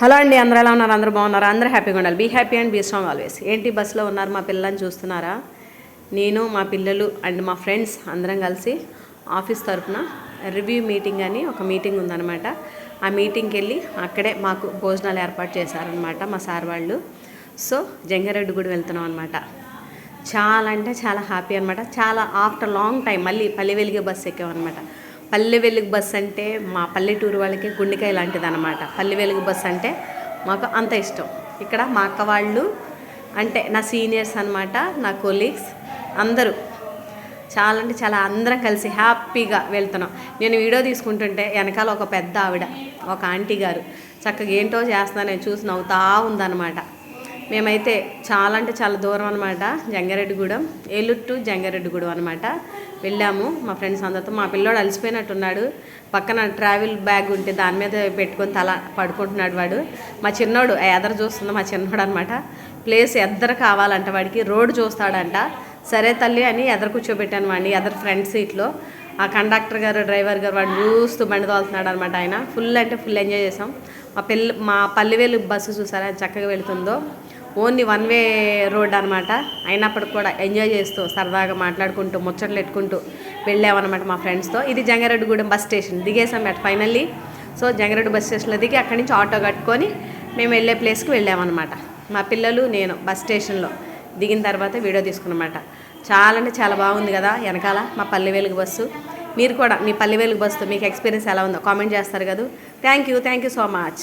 Hello అండి అందరూ ఎలా ఉన్నారు? అందరూ బాగున్నారు? అందరూ హ్యాపీగా ఉండాలి. Be happy and be strong always ఏంటి బస్సులో ఉన్నారు మా పిల్లల్ని చూస్తున్నారా? నేను మా పిల్లలు అండ్ మా ఫ్రెండ్స్ అందరం కలిసి ఆఫీస్ తరఫున రివ్యూ మీటింగ్ అని ఒక మీటింగ్ ఉందన్నమాట. ఆ మీటింగ్కి వెళ్ళి అక్కడే మాకు భోజనాలు ఏర్పాటు చేశారనమాట మా సార్ వాళ్ళు. సో జంగారెడ్డి గుడి వెళ్తున్నాం అనమాట చాలా అంటే చాలా హ్యాపీ అనమాట చాలా ఆఫ్టర్ లాంగ్ టైం మళ్ళీ పల్లె వెలిగే బస్సు ఎక్కామన్నమాట. పల్లె వెలుగు బస్సు అంటే మా పల్లెటూరు వాళ్ళకి గుండెకాయ లాంటిది అనమాట పల్లె వెలుగు బస్ అంటే మాకు అంత ఇష్టం. ఇక్కడ మా అక్క వాళ్ళు అంటే నా సీనియర్స్ అనమాట నా కొలీగ్స్ అందరూ. చాలా అంటే చాలా అందరం కలిసి హ్యాపీగా వెళ్తున్నాం. నేను వీడియో తీసుకుంటుంటే వెనకాల ఒక పెద్ద ఆవిడ ఒక ఆంటీ గారు. చక్కగా ఏంటో చేస్తున్నా నేను చూసి నవ్వుతా ఉందన్నమాట. మేమైతే చాలా అంటే చాలా దూరం అనమాట జంగారెడ్డిగూడెం. ఏలూరు టు జంగారెడ్డిగూడెం అనమాట వెళ్ళాము. మా ఫ్రెండ్స్ అందరితో మా పిల్లోడు అలసిపోయినట్టున్నాడు. పక్కన ట్రావెల్ బ్యాగ్ ఉంటే దాని మీద పెట్టుకొని తల పడుకుంటున్నాడు వాడు. మా చిన్నోడు ఆ చూస్తుంది మా చిన్నోడు అనమాట ప్లేస్ ఎద్దరు కావాలంట వాడికి రోడ్డు చూస్తాడంట. సరే తల్లి అని ఎదరు కూర్చోబెట్టాను వాడిని ఎదరు ఫ్రంట్ సీట్లో. ఆ కండక్టర్ గారు డ్రైవర్ గారు వాడు చూస్తూ బండి తోలుతున్నాడు అనమాట ఆయన. ఫుల్ అంటే ఫుల్ ఎంజాయ్ చేసాం మా పెళ్ళి మా పల్లెవేలు బస్సు చూసారా చక్కగా వెళుతుందో? ఓన్లీ వన్ వే రోడ్ అనమాట అయినప్పటికి కూడా ఎంజాయ్ చేస్తూ సరదాగా మాట్లాడుకుంటూ ముచ్చట్లు పెట్టుకుంటూ వెళ్ళామన్నమాట మా ఫ్రెండ్స్తో. ఇది Jangareddygudem bus station. దిగేసాం at finally. So Jangareddy bus స్టేషన్లో దిగి అక్కడి నుంచి ఆటో కట్టుకొని మేము వెళ్ళే ప్లేస్కి వెళ్ళామన్నమాట. మా పిల్లలు నేను బస్ స్టేషన్లో. దిగిన తర్వాత వీడియో తీసుకున్నమాట. చాలా అంటే చాలా బాగుంది కదా వెనకాల మా పల్లె వెలుగు బస్సు. మీరు కూడా మీ పల్లె వెలుగు బస్సుతో మీకు ఎక్స్పీరియన్స్ ఎలా ఉందో కామెంట్ చేస్తారు కదా. Thank you thank you so much